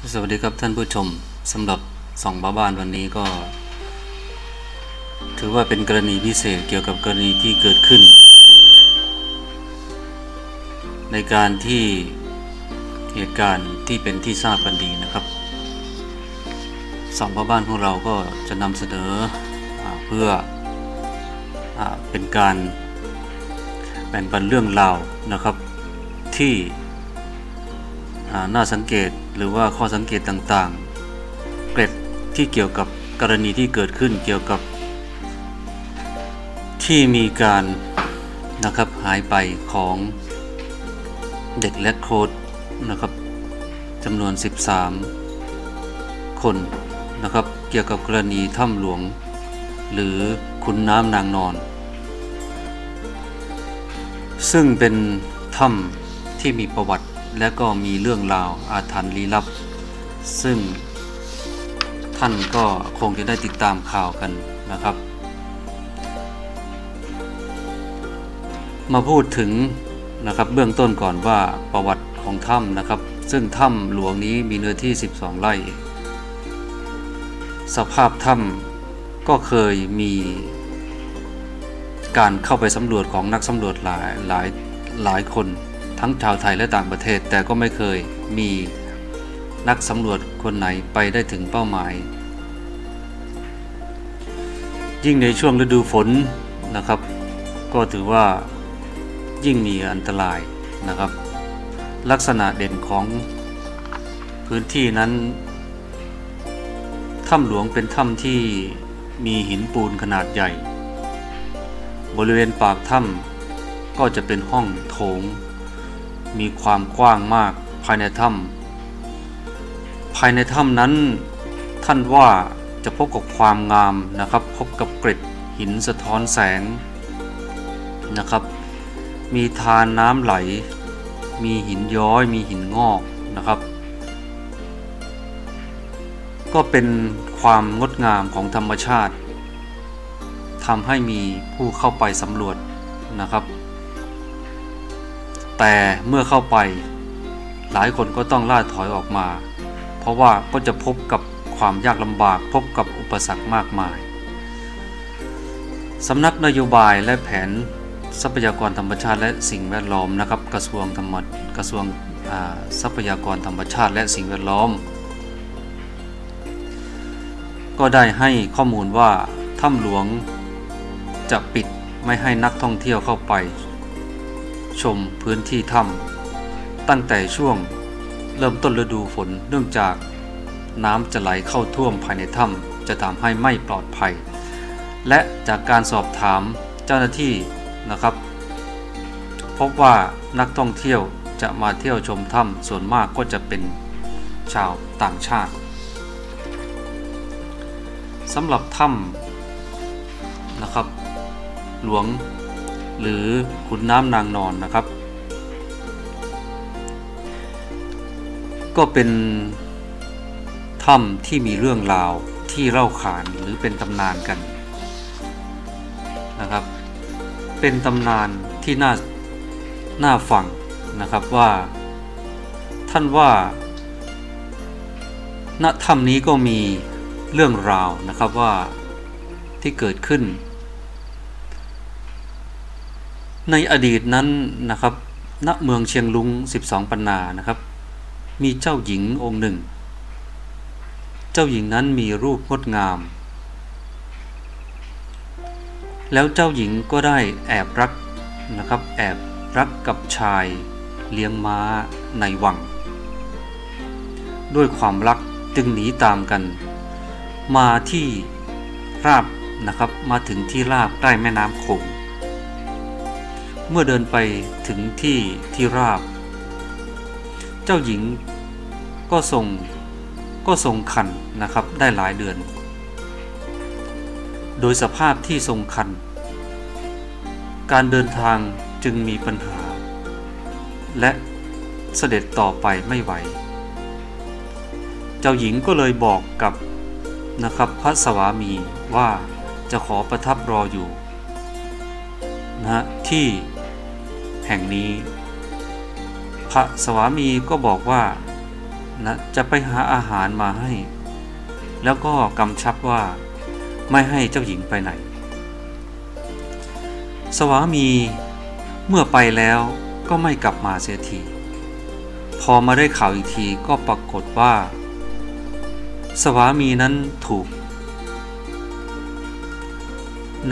สวัสดีครับท่านผู้ชมสำหรับสองบ้าบ้านวันนี้ก็ ถือว่าเป็นกรณีพิเศษเกี่ยวกับกรณีที่เกิดขึ้น ในการที่เหตุการณ์ที่เป็นที่ทราบกันดีนะครับสองบ้าบ้านของเราก็จะนำเสนออเพื่ออเป็นการแบ่งปันเรื่องราวนะครับที่ น่าสังเกตหรือว่าข้อสังเกตต่างๆ เกร็ดที่เกี่ยวกับกรณีที่เกิดขึ้นเกี่ยวกับ ที่มีการนะครับหายไปของเด็กและโค้ดนะครับจำนวน 13 คนนะครับเกี่ยวกับกรณีถ้ำหลวง หรือขุนน้ำนางนอน ซึ่งเป็นถ้ำที่มีประวัติ และก็มีเรื่องราวอาถรรพ์ลี้ลับ ซึ่งท่านก็คงจะได้ติดตามข่าวกันนะครับ มาพูดถึงนะครับเบื้องต้นก่อนว่าประวัติของถ้ำนะครับ ซึ่งถ้ำหลวงนี้มีเนื้อที่ 12 ไร่ สภาพถ้ำก็เคยมีการเข้าไปสำรวจของนักสำรวจหลายหลายหลายคน ทั้งชาวไทยและต่างประเทศ แต่ก็ไม่เคยมีนักสำรวจคนไหนไปได้ถึงเป้าหมาย ยิ่งในช่วงฤดูฝนนะครับ ก็ถือว่ายิ่งมีอันตรายนะครับ ลักษณะเด่นของพื้นที่นั้นถ้ำหลวงเป็นถ้ำที่มีหินปูนขนาดใหญ่ บริเวณปากถ้ำก็จะเป็นห้องโถง มีความกว้างมากภายในถ้ำภายในถ้ำนั้น ท่านว่าจะพบกับความงามนะครับ พบกับเกร็ดหินสะท้อนแสงนะครับ มีทานน้ำไหล มีหินย้อย มีหินงอกนะครับ ก็เป็นความงดงามของธรรมชาติทำให้มีผู้เข้าไปสำรวจนะครับ แต่เมื่อเข้าไป หลายคนก็ต้องล่าถอยออกมา เพราะว่าก็จะพบกับความยากลำบากพบกับอุปสรรคมากมายสำนักนโยบายและแผนทรัพยากรธรรมชาติและสิ่งแวดล้อมนะครับ กระทรวงธรรมกระทรวงทรัพยากรธรรมชาติและสิ่งแวดล้อม ก็ได้ให้ข้อมูลว่าถ้ำหลวงจะปิดไม่ให้นักท่องเที่ยวเข้าไป ชมพื้นที่ถ้ำตั้งแต่ช่วงเริ่มต้นฤดูฝนเนื่องจากน้ำจะไหลเข้าท่วมภายในถ้ำจะทำให้ไม่ปลอดภัย และจากการสอบถามเจ้าหน้าที่นะครับ พบว่านักท่องเที่ยวจะมาเที่ยวชมถ้ำส่วนมากก็จะเป็นชาวต่างชาติสำหรับถ้ำนะครับ หลวง หรือขุนน้ำนางนอนนะครับ ก็เป็นถ้ำที่มีเรื่องราวที่เล่าขานหรือเป็นตำนานกันนะครับ เป็นตำนานที่น่าน่าฟังนะครับว่าท่านว่าณถ้ำนี้ก็มีเรื่องราวนะครับว่าที่เกิดขึ้น ในอดีตนั้นนะครับ ณ เมืองเชียงลุง 12 ปันนานะครับ มีเจ้าหญิงองค์หนึ่ง เจ้าหญิงนั้นมีรูปงดงาม แล้วเจ้าหญิงก็ได้แอบรักนะครับ แอบรักกับชายเลี้ยงม้าในวัง ด้วยความรักจึงหนีตามกัน มาที่ราบนะครับ มาถึงที่ราบใกล้แม่น้ำโขง เมื่อเดินไปถึงที่ที่ราบ เจ้าหญิงก็ทรงก็ทรงคันนะครับได้หลายเดือน โดยสภาพที่ทรงคัน การเดินทางจึงมีปัญหา และเสด็จต่อไปไม่ไหว เจ้าหญิงก็เลยบอกกับนะครับพระสวามีว่าจะขอประทับรออยู่นะที่ แห่งนี้ พระสวามีก็บอกว่านะจะไปหาอาหารมาให้ แล้วก็กำชับว่าไม่ให้เจ้าหญิงไปไหน สวามีเมื่อไปแล้วก็ไม่กลับมาเสียที พอมาได้ข่าวอีกทีก็ปรากฏว่า สวามีนั้นถูก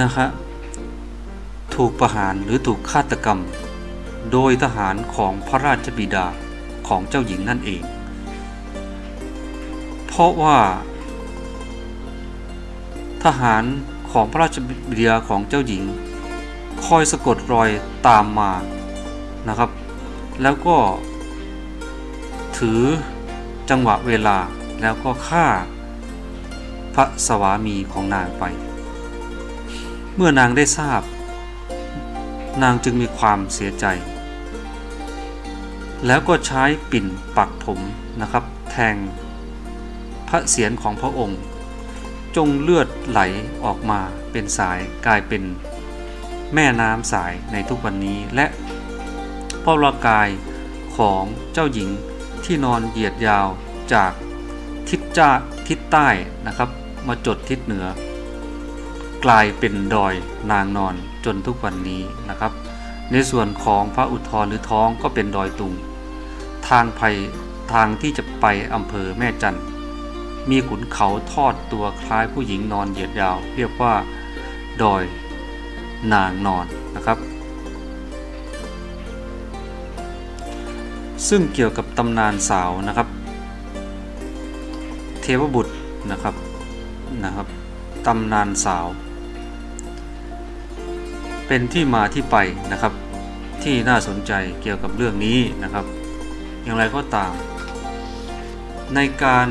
นะครับถูกประหารหรือถูกฆาตกรรม โดยทหารของพระราชบิดาของเจ้าหญิงนั่นเอง เพราะว่า ทหารของพระราชบิดาของเจ้าหญิง คอยสะกดรอยตามมานะครับ แล้วก็ ถือจังหวะเวลาแล้วก็ฆ่า พระสวามีของนางไป เมื่อนางได้ทราบ นางจึงมีความเสียใจ แล้วก็ใช้ปิ่นปักผมนะครับ แทงพระเศียรของพระองค์ จงเลือดไหลออกมาเป็นสายกลายเป็นแม่น้ำสายในทุกวันนี้และพระรากายของเจ้าหญิงที่นอนเหยียดยาวจากทิศจ้าทิศใต้นะครับ มาจดทิศเหนือ กลายเป็นดอยนางนอนจนทุกวันนี้นะครับ ในส่วนของพระอุทธรหรือท้องก็เป็นดอยตุง ทางไปทางที่จะไปอำเภอแม่จันมีขุนเขาทอดตัวคล้ายผู้หญิงนอนเหยียดยาว เรียกว่า ดอยนางนอนนะครับ ซึ่งเกี่ยวกับตำนานสาวนะครับ เทวบุตรนะครับนะครับตำนานสาว เป็นที่มาที่ไปนะครับ ที่น่าสนใจเกี่ยวกับเรื่องนี้นะครับ อย่างไรก็ตาม ในการ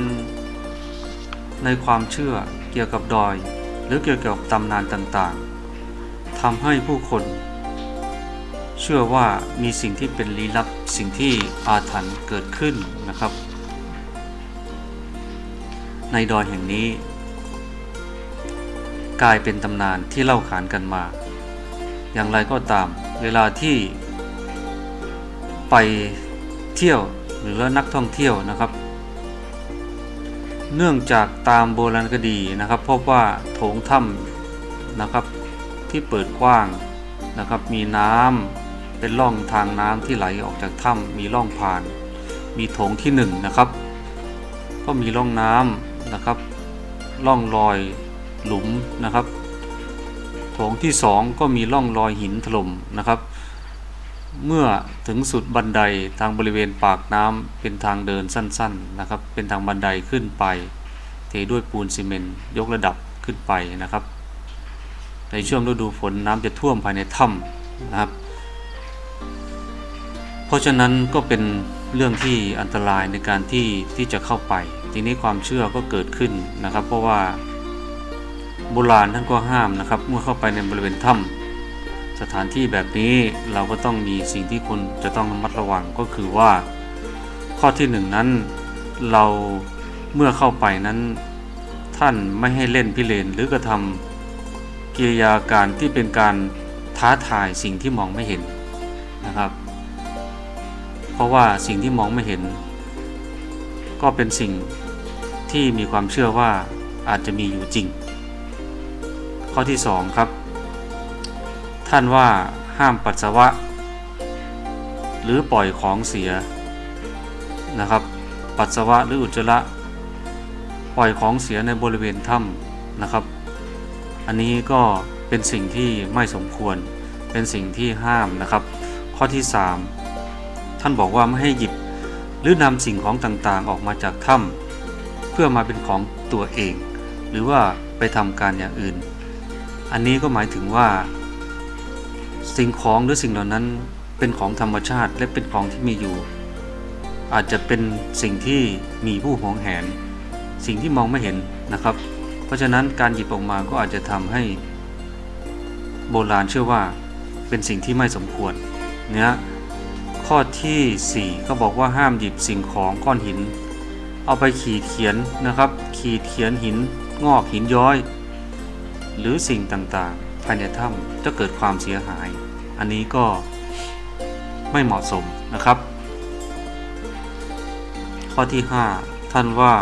ในความเชื่อเกี่ยวกับดอย หรือเกี่ยวกับตำนานต่างๆทำให้ผู้คน เชื่อว่ามีสิ่งที่เป็นลี้ลับสิ่งที่อาถรรพ์เกิดขึ้นนะครับ ในดอยแห่งนี้ กลายเป็นตำนานที่เล่าขานกันมา อย่างไรก็ตาม เวลาที่ไปเที่ยวหรือนักท่องเที่ยวนะครับ เนื่องจากตามโบราณคดีนะครับ พบว่าโถงถ้ำนะครับที่เปิดกว้างนะครับ มีน้ำเป็นร่องทางน้ำที่ไหลออกจากถ้ำมีร่องผ่าน มีโถงที่1นนะครับ ก็มีร่องน้ำนะครับร่องรอยหลุมนะครับ โถงที่2ก็มีร่องรอยหินถล่มนะครับ เมื่อถึงสุดบันไดทางบริเวณปากน้ำเป็นทางเดินสั้นๆนะครับ เป็นทางบันไดขึ้นไปเทด้วยปูนซีเมนต์ยกระดับขึ้นไปนะครับ ในช่วงฤดูฝนน้ำจะท่วมภายในถ้ำนะครับ เพราะฉะนั้นก็เป็นเรื่องที่อันตรายในการที่ที่จะเข้าไป ทีนี้ความเชื่อก็เกิดขึ้นนะครับ เพราะว่า โบราณท่านก็ห้ามนะครับ เมื่อเข้าไปในบริเวณถ้ำสถานที่แบบนี้เราก็ต้องมีสิ่งที่คุณจะต้องระมัดระวังก็คือว่า ข้อที่หนึ่งนั้นเราเมื่อเข้าไปนั้น ท่านไม่ให้เล่นพิเรนหรือกระทำกิริยาการที่เป็นการท้าทายสิ่งที่มองไม่เห็นนะครับ เพราะว่าสิ่งที่มองไม่เห็น ก็เป็นสิ่งที่มีความเชื่อว่าอาจจะมีอยู่จริง ข้อที่ 2 ครับ ท่านว่าห้ามปัสสาวะ หรือปล่อยของเสียนะครับ ปัสสาวะหรืออุจจาระปล่อยของเสียในบริเวณถ้ำนะครับ อันนี้ก็เป็นสิ่งที่ไม่สมควรเป็นสิ่งที่ห้ามนะครับ ข้อที่ 3 ท่านบอกว่าไม่ให้หยิบหรือนำสิ่งของต่างๆ ออกมาจากถ้ำเพื่อมาเป็นของตัวเอง หรือว่าไปทำการอย่างอื่น อันนี้ก็หมายถึงว่า สิ่งของหรือสิ่งเหล่านั้นเป็นของธรรมชาติและเป็นของที่มีอยู่ อาจจะเป็นสิ่งที่มีผู้หวงแหน สิ่งที่มองไม่เห็นนะครับ เพราะฉะนั้นการหยิบออกมาก็อาจจะทำให้ โบราณเชื่อว่าเป็นสิ่งที่ไม่สมควรเนี่ยข้อที่ 4 ก็บอกว่าห้ามหยิบสิ่งของก้อนหิน เอาไปขีดเขียนนะครับ ขีดเขียนหินงอกหินย้อย หรือสิ่งต่างๆ ภายในถ้ำจะเกิดความเสียหาย อันนี้ก็ไม่เหมาะสมนะครับ ข้อที่ 5 ท่านว่า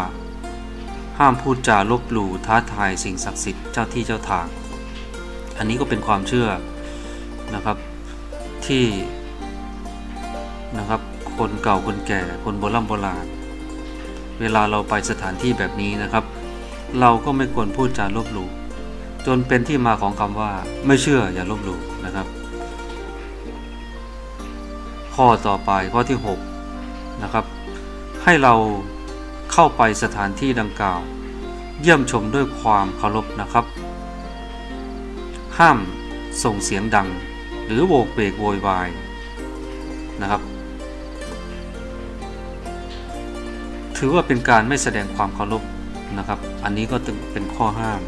ห้ามพูดจาลบหลู่ท้าทายสิ่งศักดิ์สิทธิ์เจ้าที่เจ้าทาง อันนี้ก็เป็นความเชื่อนะครับที่นะครับคนเก่าคนแก่คนโบราณโบราณ เวลาเราไปสถานที่แบบนี้นะครับ เราก็ไม่ควรพูดจาลบหลู่ จนเป็นที่มาของคำว่าไม่เชื่ออย่าลบหลู่นะครับ ข้อต่อไปข้อที่6นะครับให้เราเข้าไปสถานที่ดังกล่าว เยี่ยมชมด้วยความเคารพนะครับ ห้ามส่งเสียงดัง หรือโวกเวกโวยวายนะครับ ถือว่าเป็นการไม่แสดงความเคารพนะครับ อันนี้ก็เป็นข้อห้าม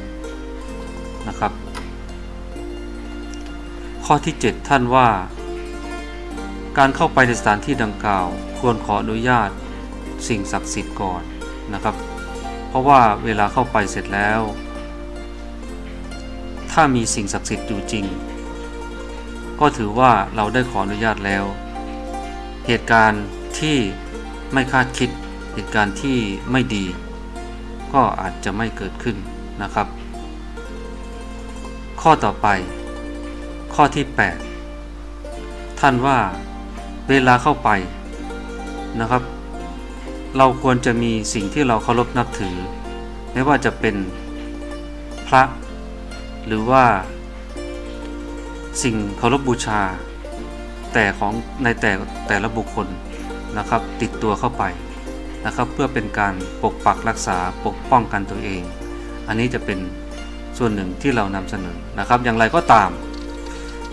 นะครับ ข้อที่ 7 ท่านว่า การเข้าไปในสถานที่ดังกล่าว ควรขออนุญาตสิ่งศักดิ์สิทธิ์ก่อนนะครับ เพราะว่าเวลาเข้าไปเสร็จแล้ว ถ้ามีสิ่งศักดิ์สิทธิ์อยู่จริง ก็ถือว่าเราได้ขออนุญาตแล้ว เหตุการณ์ที่ไม่คาดคิดเหตุการณ์ที่ไม่ดี ก็อาจจะไม่เกิดขึ้นนะครับ ข้อต่อไป ข้อที่ 8 ท่านว่าเวลาเข้าไปนะครับ เราควรจะมีสิ่งที่เราเคารพนับถือ ไม่ว่าจะเป็นพระ หรือว่า สิ่งเคารพบบูชา แต่ของในแต่แต่ละบุคคลนะครับ ติดตัวเข้าไปนะครับ เพื่อเป็นการปกปักรักษาปกป้องกันตัวเอง อันนี้จะเป็น ส่วนหนึ่งที่เรานำเสนอนะครับ อย่างไรก็ตาม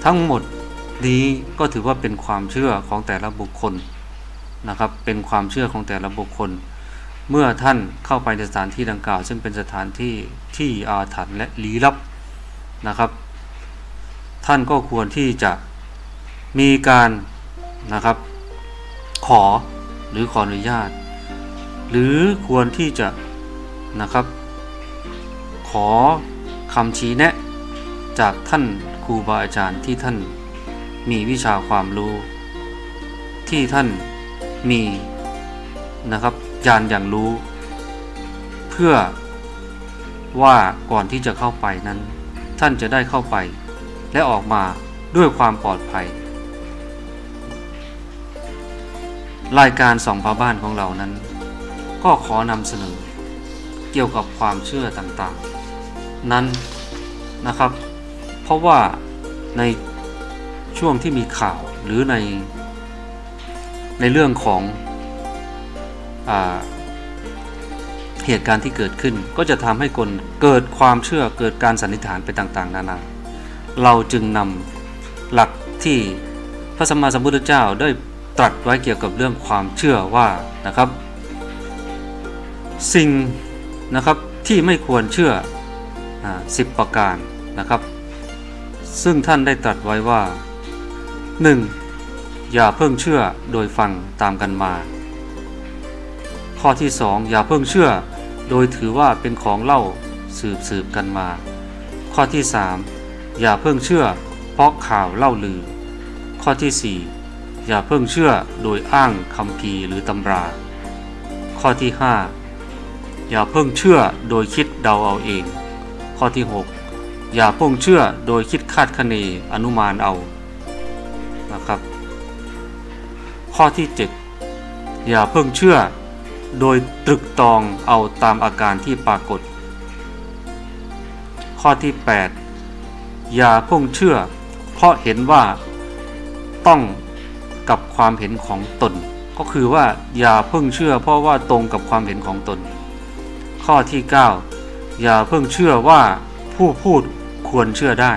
ทั้งหมดนี้ก็ถือว่าเป็นความเชื่อของแต่ละบุคคลนะครับ เป็นความเชื่อของแต่ละบุคคล เมื่อท่านเข้าไปในสถานที่ดังกล่าว ซึ่งเป็นสถานที่ที่อาถรรพ์และลี้ลับนะครับ ท่านก็ควรที่จะมีการนะครับ ขอหรือขออนุญาต หรือควรที่จะนะครับ ขอ คำชี้แนะ จากท่านครูบาอาจารย์ที่ท่านมีวิชาความรู้ ที่ท่านมีนะครับญาณอย่างรู้ เพื่อว่าก่อนที่จะเข้าไปนั้น ท่านจะได้เข้าไป และออกมาด้วยความปลอดภัย รายการสองพาบ้านของเรานั้น ก็ขอนำเสนอเกี่ยวกับความเชื่อต่างๆ นั้นนะครับ เพราะว่าในช่วงที่มีข่าวหรือในในเรื่องของอเหตุการณ์ที่เกิดขึ้น ก็จะทำให้คนเกิดความเชื่อเกิดการสันนิษฐานไปต่างๆ นานา เราจึงนำหลักที่พระสัมมาสัมพุทธเจ้าได้ตรัสไว้เกี่ยวกับเรื่องความเชื่อว่านะครับ สิ่งนะครับที่ไม่ควรเชื่อ สิบประการนะครับ ซึ่งท่านได้ตรัสไว้ว่า 1. อย่าเพิ่งเชื่อโดยฟังตามกันมา ข้อที่ 2 อย่าเพิ่งเชื่อโดยถือว่าเป็นของเล่าสืบสืบกันมา ข้อที่ 3 อย่าเพิ่งเชื่อเพราะข่าวเล่าลือ ข้อที่ 4 อย่าเพิ่งเชื่อโดยอ้างคำพีหรือตำรา ข้อที่ 5 อย่าเพิ่งเชื่อโดยคิดเดาเอาเอง ข้อที่ 6 อย่าพิ่งเชื่อโดยคิดคาดคะเนอนุมานเอานะครับ ข้อที่ 7 อย่าเพิ่งเชื่อ โดยตรึกตองเอาตามอาการที่ปรากฏ ข้อที่ 8 อย่าเพิ่งเชื่อ เพราะเห็นว่าต้องกับความเห็นของตน ก็คือว่าอย่าเพิ่งเชื่อ เพราะว่าตรงกับความเห็นของตน ข้อที่ 9 อย่าเพิ่งเชื่อว่าผู้พูดควรเชื่อได้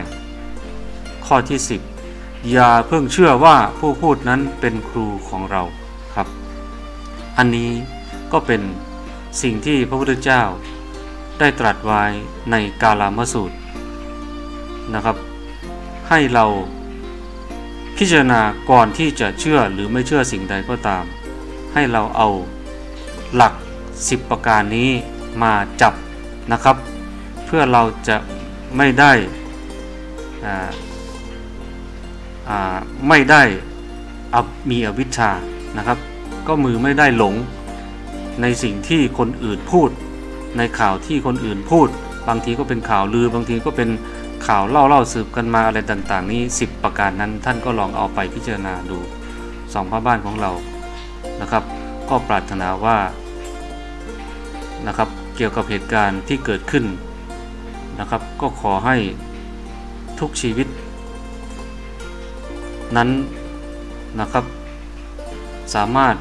ข้อที่ 10 อย่าเพิ่งเชื่อว่าผู้พูดนั้นเป็นครูของเราครับ อันนี้ก็เป็นสิ่งที่พระพุทธเจ้า ได้ตรัสไว้ในกาลามสูตรนะครับ ให้เราพิจารณาก่อนที่จะเชื่อหรือไม่เชื่อสิ่งใดก็ตาม ให้เราเอาหลัก 10 ประการนี้มาจับ นะครับ เพื่อเราจะไม่ได้ไม่ได้มีอวิชชานะครับ ก็มือไม่ได้หลงในสิ่งที่คนอื่นพูด ในข่าวที่คนอื่นพูด บางทีก็เป็นข่าวลือบางทีก็เป็นข่าวเล่าเล่าสืบกันมาอะไรต่างๆ นี้ 10 ประการนั้นท่านก็ลองเอาไปพิจารณาดูสองพระบ้านของเรานะครับ ก็ปรารถนาว่านะครับ เกี่ยวกับเหตุการณ์ที่เกิดขึ้นนะครับ ก็ขอให้ทุกชีวิต นั้นนะครับ สามารถ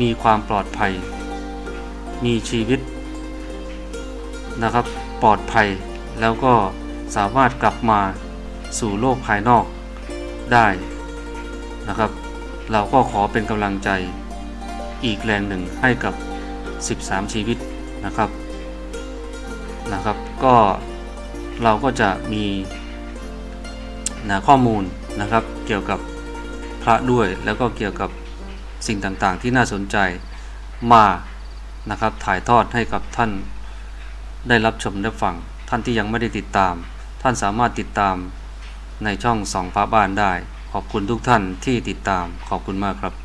มีความปลอดภัย มีชีวิตนะครับ ปลอดภัยแล้วก็สามารถกลับมาสู่โลกภายนอกได้นะครับ เราก็ขอเป็นกำลังใจอีกแรงหนึ่งให้กับ 13 ชีวิต นะครับนะครับก็เราก็จะมีนะข้อมูลนะครับเกี่ยวกับพระด้วยแล้วก็เกี่ยวกับสิ่งต่างๆ ที่น่าสนใจมานะครับถ่ายทอดให้กับท่านได้รับชมได้ฟังท่านที่ยังไม่ได้ติดตาม ท่านสามารถติดตามในช่องสองพระบ้านได้ ขอบคุณทุกท่านที่ติดตามขอบคุณมากครับ